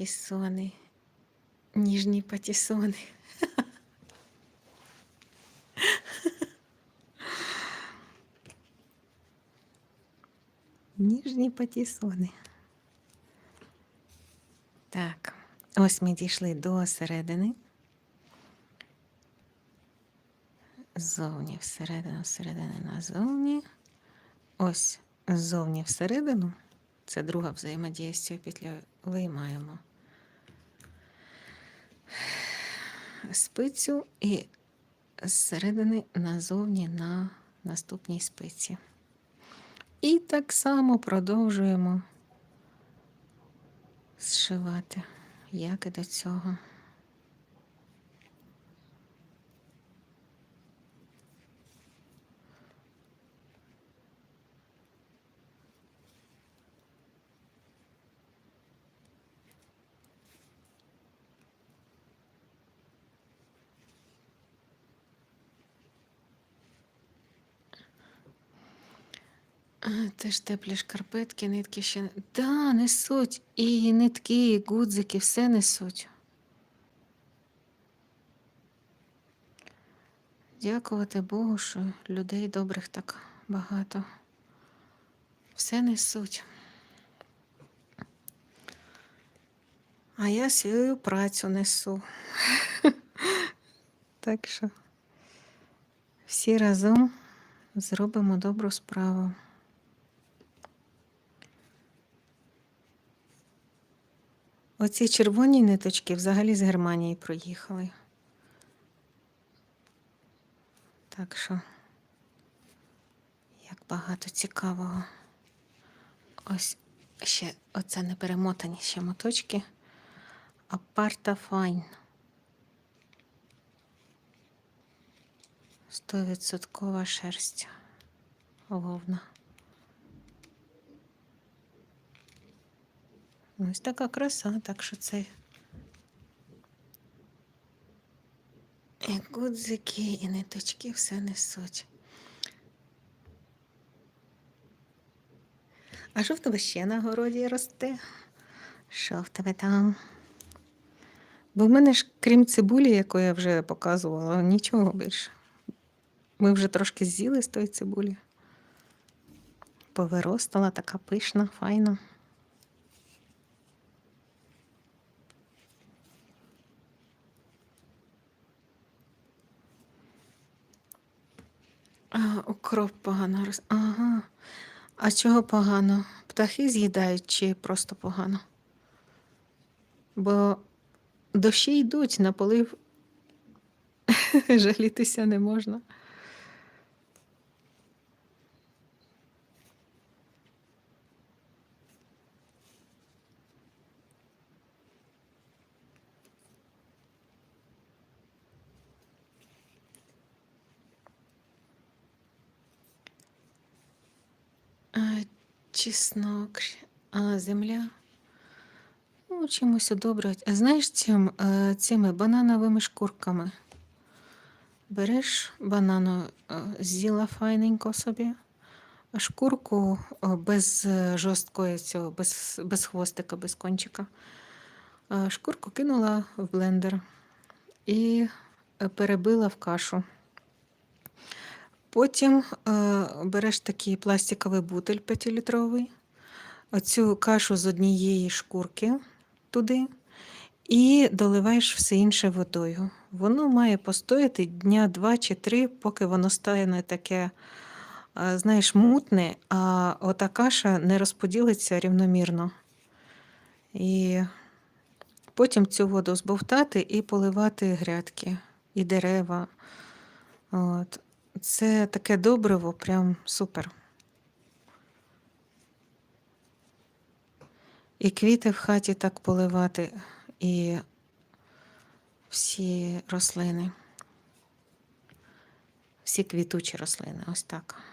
Патісони. Ніжні патісони. Ніжні патісони. Так, ось ми дійшли до середини. Ззовні всередину, всередини назовні. Ось ззовні всередину. Це друга взаємодія з цією петлею. Виймаємо спицю і зсередини назовні на наступній спиці. І так само продовжуємо зшивати, як і до цього. Теж теплі шкарпетки, нитки ще. Да, несуть. І нитки, і гудзики, все несуть. Дякувати Богу, що людей добрих так багато. Все несуть. А я свою працю несу. Так що всі разом зробимо добру справу. Оці червоні ниточки взагалі з Германії проїхали. Так що, як багато цікавого. Ось ще оце не перемотані ще моточки. Апарта файн. Стовідсоткова шерсть. Вовна. Ось така краса, так що це. І гудзики, і ниточки все несуть. А що в тебе ще на городі росте? Що в тебе там? Бо в мене ж, крім цибулі, яку я вже показувала, нічого більше. Ми вже трошки з'їли з тої цибулі. Повиростала така пишна, файна. А, укроп погано роз... Ага. А чого погано? Птахи з'їдають чи просто погано? Бо дощі йдуть на полив. Жалітися не можна. А, чеснок, а земля. Ну, чимось удобрювати. А знаєш, цим, е, цими банановими шкурками. Береш банану, е, з'їла файненько собі, а шкурку без е, жорсткої цього, без, без хвостика, без кончика. Шкурку кинула в блендер і перебила в кашу. Потім е, береш такий пластиковий бутиль 5-літровий, оцю кашу з однієї шкурки туди і доливаєш все інше водою. Воно має постояти дня два чи три, поки воно стане таке, е, знаєш, мутне, а ота каша не розподілиться рівномірно. І потім цю воду збовтати і поливати грядки і дерева. От. Це таке добриво, прям супер. І квіти в хаті так поливати, і всі рослини, всі квітучі рослини, ось так.